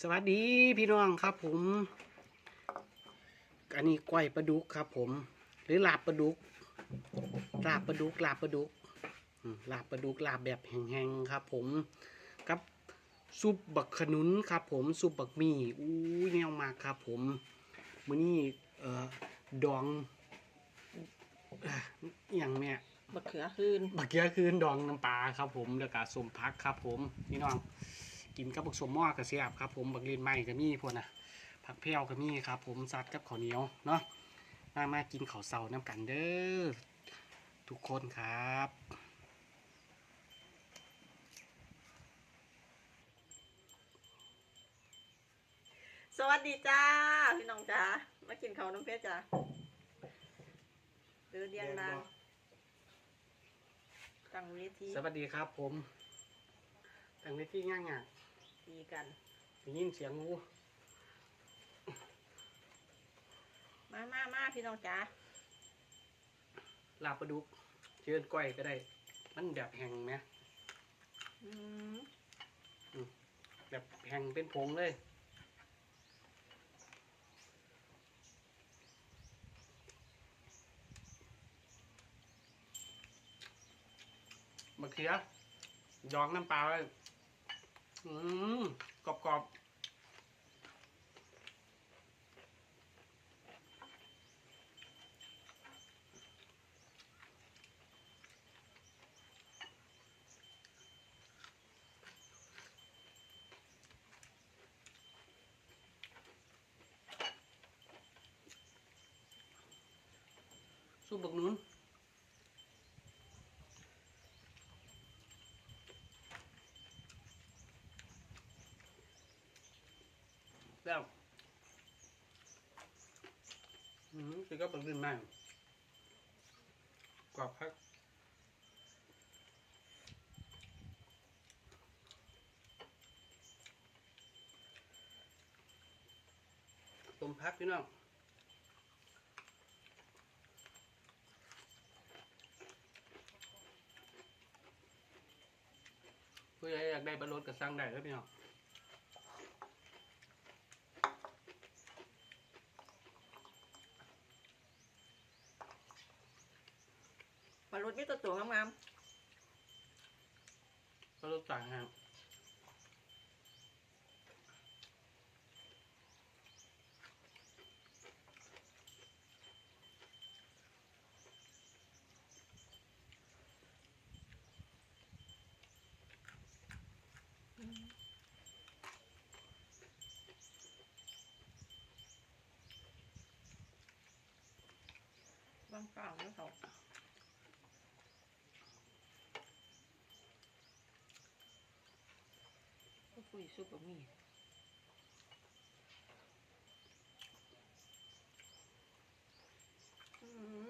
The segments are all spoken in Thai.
สวัสดีพี่น้องครับผม อันนี้ก้อยปลาดุกครับ ผม หรือลาบปลาดุกลาบปลาดุกลาบปลาดุกอืมลาบปลาดุกลาบแบบแห้งๆครับ ผมกับซุปบักขนุนครับ ผมซุปบักหมี่อู้ยแนวมากครับ ผมมื้อนี้เอ่อดองเอ่ออหย่างแม่บักเขือคืนบักเกียคืนดองน้ำปลาครับ ผมแล้วก็สมพักครับ ผมพี่น้อง กินกับบักสมหม้อกระเสียบครับผมบักเลียนไม้ก็มีพวกน่ะผักเพี้ยวก็มีครับ ผมซัดกับข้าวเหนียวเนาะมามากินข้าวเสาน้ำกันเด้อทุกคนครับสวัสดีจ้า พี่น้องจ้ามากินข้าวน้ำเพชรจ้าเดือเดียงนางตั้งเวทีสวัสดีครับผมตั้งเวทีง่ายง่ะดีกัน ได้ยินเสียงงูมามามาพี่น้องจ้าลาบปลาดุกเชิญก้อยก็ได้ มันแบบแห้งไหมอืมแบบแห้งเป็นผงเลย มะเขือดองน้ำปลาไว้ อืมกรอบกรอบๆซุปบักนุ้นแล้ว อืมคือก็บักหนุนมากกรอบพักต้มพักพี่น้องผู้ใหญ่อยากได้บรรลุก็สั่งได้ครับพี่น้อง ปลาลุดมีตัวตัวงาม บรรลุสั่งครับ ๆบางกลางนะเขาก็คุยซุปบะหมี่อืม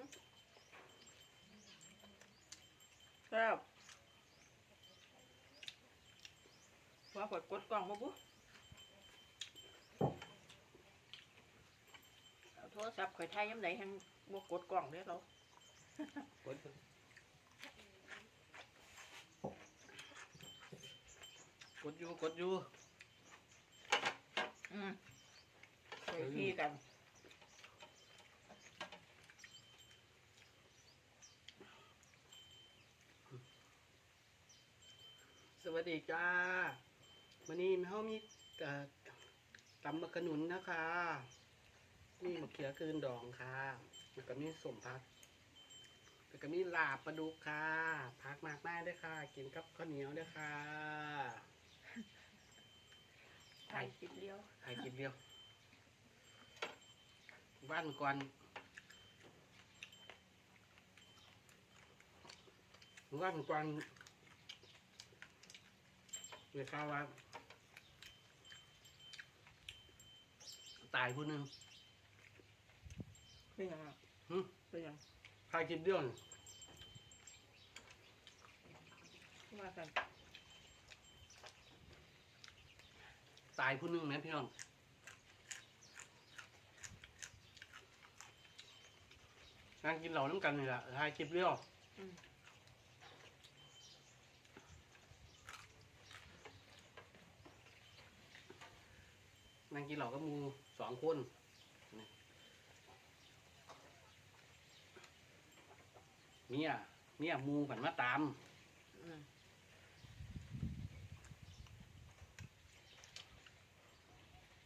ครับว่ากดกดกล่องมาปุ๊เอา โทรศัพท์ข่อยไทยย้ำไหนแฮงบวกกดกล่องเด้อเรา กดกดอยู่กดอยู่อืมไปที่กัน สวัสดีจ้าวันนี้เขามีเอ่อตำมะขนุนนะคะ นี่มะเขือคืนดองค่ะ แล้วก็มีสมพักแล้วก็มีลาบปลาดุกค่ะ พักมากมากด้วยค่ะ กินกับข้าวเหนียวด้วยค่ะไข่ติดเลี้ยวถ่ายคลิปเดียวบ้านก่อนบ้านก่อนเรียกเขาว่าตายผู้หนึ่ง เป็นยังไงหึ เป็นยังถ่ายคลิปเดียวนี่ว่ากันตายผู้หนึ่งนะพี่น้องงานกินเหล่าน้ำกันนี่แหละถ่ายคลิปเดียวอืมนั่งกินเหล้ากับหมูสองคนนี่ เมียเมียหมูผันมาตามอืม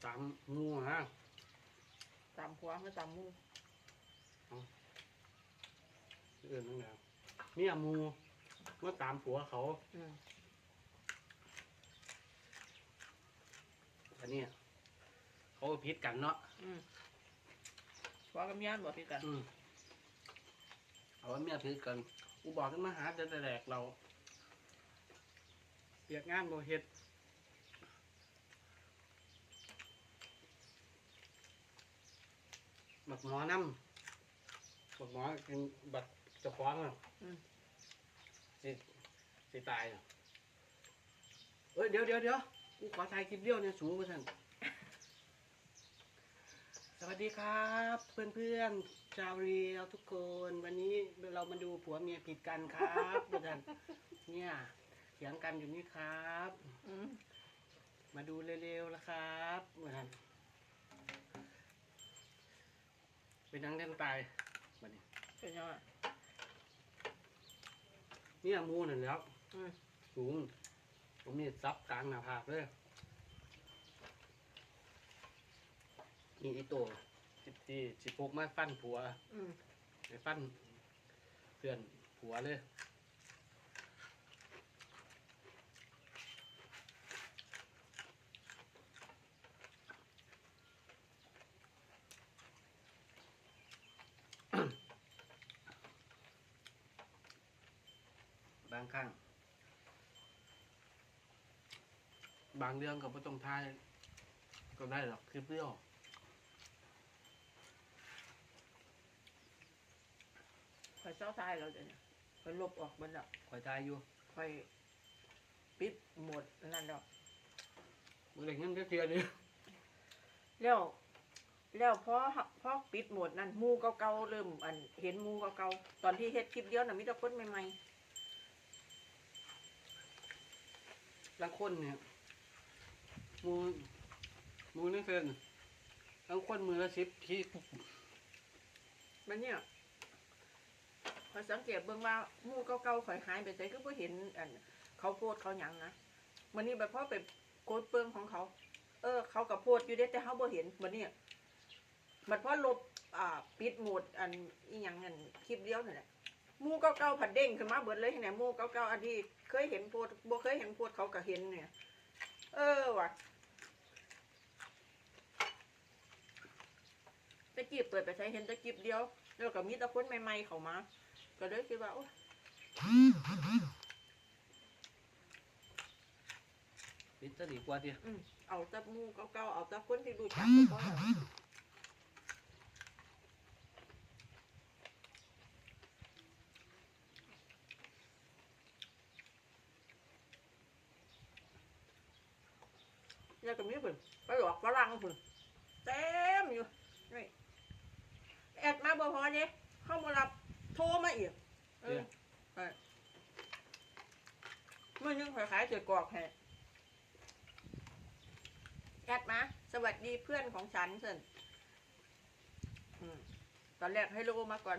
ตามหมูฮะตามผัวไม่ตามหมูเอื่นนั่นแหละเมียหมูมาตามผัวเขา อืมอันเนี้ยเขาก็พิษกันเนาะอืมผัวกับเมียบอกพี่กัน อืม เอาว่าเมียพิษกันกูบอกขึ้นมาหาจะแดกเราเปียกงานโบเฮ็ดบักหมอนำบักหมอกินบักเจะคว้าของอะอืมสิสิตายอะเอ้ยเดี๋ยวเดี๋ยวเดี๋ยวกูขอถ่ายคลิปเดียวเนี่ยสูงไปท่าน สวัสดีครับเพื่อนเพื่อนๆชาวเรียวทุกคน วันนี้เรามาดูผัวเมียผิดกันครับเพื่อนเนี่ยเถียงกันอยู่นี่ครับอืมมาดูเร็วๆแล้วครับเพื่อนเป็นนังเล่นตายมาดิเป็นยังไงเนี่ยหมูนั่นแหล้วอืมสูงผมมีซับกลางหน้าผากเลย นี่ไอโตสิบสี่สิบหกมาฟันผัวอืมไปฟันเพื่อนผัวเลยบางครั้งบางเรื่องก็ไม่ต้องทายก็ได้หรอกคลิปเดียว อยเศร้าทายเราเดี๋ยวนี้คอยลบออกมันแล้วคอยทายอยู่คอยปิดหมดนั่นแล้วมื่อไหร่เงินก็เทียดิแล้วแล้วพอพอปิดหมดนั่นหมูเก่าๆเริ่มอันเห็นหมูเก่าๆตอนที่เฮ็ดคลิปเดียวน่ะมีแต่คนใหม่บางคนเนี่ยหมูหมูนี่เกินบางคนมือละสิบทีๆมันเนี่ย สังเกตเบิ่งว่าหมูเก่าๆข่อยหายไปไสก็บ่เห็นอันเขาโพดเขาหยังนะมันนี่แบบพอไปโกดเปิงของเขา เออ เขากับโพดอยู่เด้แต่เขาบ่เห็นมันนี่ยมันพอลบอ่าปิดโหมดอันอีหยังอันคลิปเดียวนั่นแหละหมูเก่าๆผัดเด้งขึ้นมาเบิดเลยเนี่ยหมูเก่าๆอันที่เคยเห็นโพดบ่เคยเห็นโพดเขาก็เห็นเนี่ย เออว่ะตะกี้เปิดไปใช้เห็นตะกี้เดียว แล้วก็มีตะคนใหม่ๆเข้ามา ก็เลยคิดว่าโอ้ปิดจะดีกว่าทีอืมเอาแตะมูเก่าๆเอาแตะคนที่รู้จักก็พอแล้วแล้วก็มีผุนไปหลอกฝรั่งผุนเต็มอยู่นี่แอดมาบ่พอเนี่ยเข้ามารับโทรมาอีก เออไปเมื่อนึงขายขายเจอกรอกแฮะแอดมา สวัสดีเพื่อนของฉันเสินอืมตอนแรกให้โลมาก่อน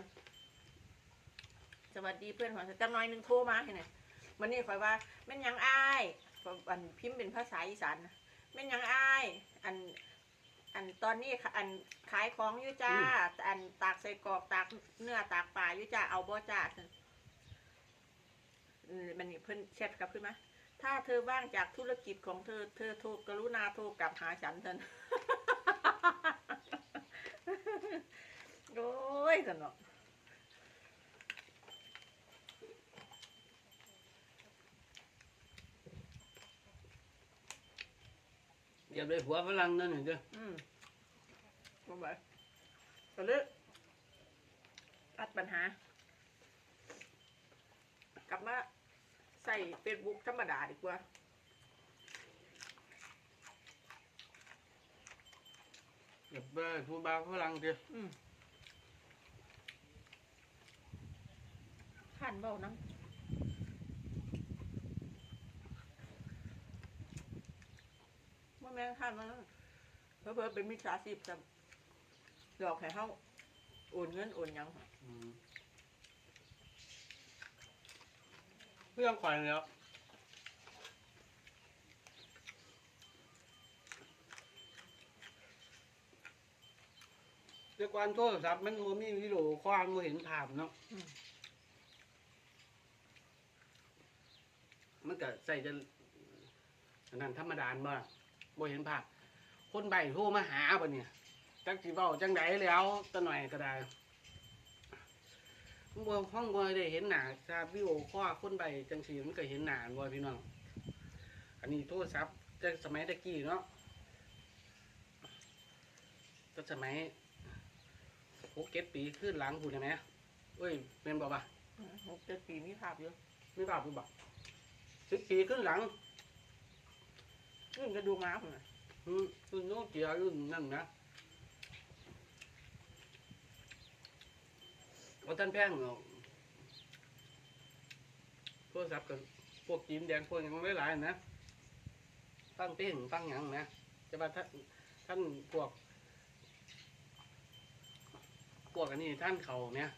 สวัสดีเพื่อนของฉันจำหน่อยหนึ่งโทรมาให้หน่อยมันนี่คอยว่าแม่นยังอายอันพิมพ์เป็นภาษาอีสานนะแม่นหยังอาย อัน อันตอนนี้ค่ะอันขายของอยู่จ้า อันตากใส่กรอกตากเนื้อตากปลาอยู่จ้าเอาบ่จ้าอืมมันนี่เพิ่นแชทกลับขึ้นมาถ้าเธอว่างจากธุรกิจของเธอ เธอโทรกรุณาโทรกลับหาฉันเถอะโอ้ยสนอก อย่าไปหัวฝรั่งนั่นเห็นเด้ออืมบ่ไหวก็เลยตัดปัญหา กลับมาใส่เฟซบุ๊กธรรมดาดีกว่าอย่าไปพูดบาฝรั่งเด้ออืมขันเบาน้ำว่า แม่งขันมาแล้วเพราะเพิ่นเป็นมิจฉาชีพจะหลอกให้เฮาโอนเงินโอนหยังค่ะอืมเรื่องควายแล้วแต่ก่อนโทรศัพท์มันบ่มีวิดีโอความบ่เห็นภาพเนาะอืม มันก็ใส่จะอันนั้นธรรมดาบ่ บ่เห็นภาพคนใบโทรมาหาบ่เนี่ยจักสิเว้าจังไดแล้วตะหน่อยก็ได้บ่ห้องบ่ได้เห็นหน้าทราบวิดีโอคอลคนใบจังซี่มันก็เห็นหน้าบ่พี่น้องอันนี้โทรศัพท์แต่สมัยตะกี้เนาะแต่สมัยหกเจ็ดปีขึ้นหลังพูดได้ไหมเอ้ยแม่นบ่ปะหกเจ็ดปีมีภาพอยู่ไม่บาปไม่บาปสิบปีขึ้นหลัง รุ่นกระดูกม้าพุ่นน่ะอืมรุ่นโน้เกียรุ่นนั่นนะว่าท่านแพงหรอกโทรศัพท์กับพวกจีนแดงพวกยังหลายนะตั้งเต้งตั้งหยังนะแต่ว่าท่านท่านพวก พวกอันนี้ท่านเขาเนี่ย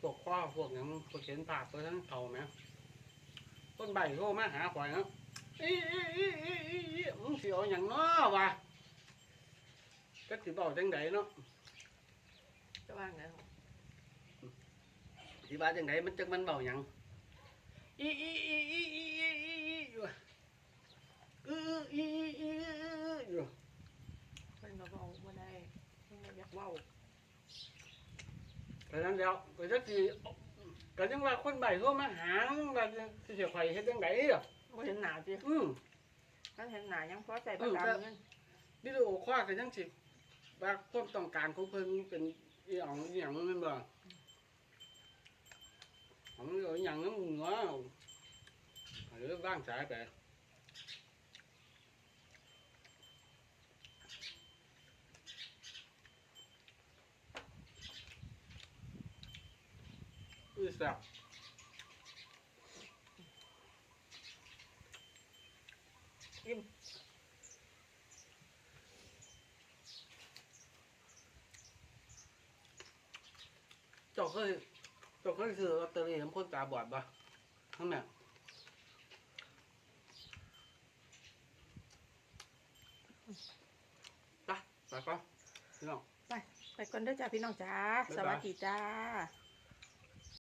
พวกข้อพวกหยังพวกเขียนปากพวกท่านเขาเนี่ยต้นใบโทรมาหาข่อยเนาะ อีอีอีอีอีอีมึงสิเอาอย่างน้อวะก็สิบอกจังไดเนาะจะว่าไงสิว่าจังไดมันจังมันเบาหยังอีอีอีอีอีอีอีอีอยู่อืออีอีอีอีอยู่เพิ่นก็เว้าบ่ได้เพิ่นอยากเว้าเพราะนั้นแล้วก็จักสิก็จังว่าคนใบโทรมาหาว่าสิเสียไข่เฮ็ดจังไดอะ บ่เห็นหน้าจิอือถ้าเห็นหน้ายังพอใจประกันเงินวิดีโอคอลก็จังสิว่าความต้องการของเพิ่นเป็นอีหยังอีหยังแม่นบ่ของอีหยังนำหัวหรือว่างสายไปอือสับ อิ่มเจ้าเคยเจ้าเคยซื้อลอตเตอรี่น้ำพ่นตาบอดปะข้างหน้าไปไปปะพี่น้องไปก่อนเด้อจ้าพี่น้องจ้า บ๊ายบาย สวัสดีจ้า